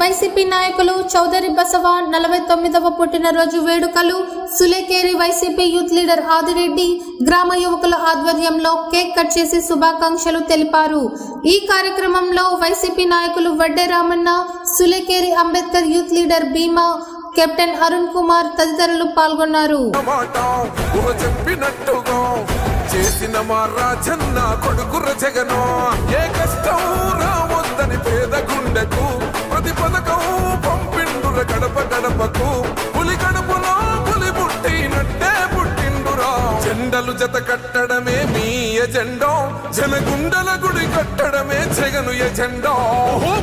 YCP నాయకులు చౌదరి బసవ నలభై తొమ్మిదవ పుట్టినరోజు వేడుకలు. Sulekeri YCP youth leader Adireddy గ్రామ యువకుల ఆధ్వర్యంలో కేక్ కట్ చేసి శుభాకాంక్షలు తెలిపారు. ఈ కార్యక్రమంలో వైసీపీ నాయకులు Vadde Ramanna Sulekeri Ambedkar youth leader Bhima captain Arun Kumar తదితరులు పాల్గొన్నారు. చేసిన మా రాజన్న కొడుకుర జగను. ఏ కష్టం జెండలు జత కట్టడమే మీ ఎజెండో. జనగుండల గుడి కట్టడమే జగను ఎజెండో.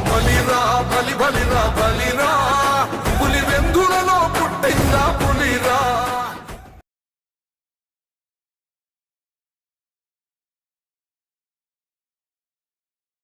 బలిరా బలి బలిరా బలిరా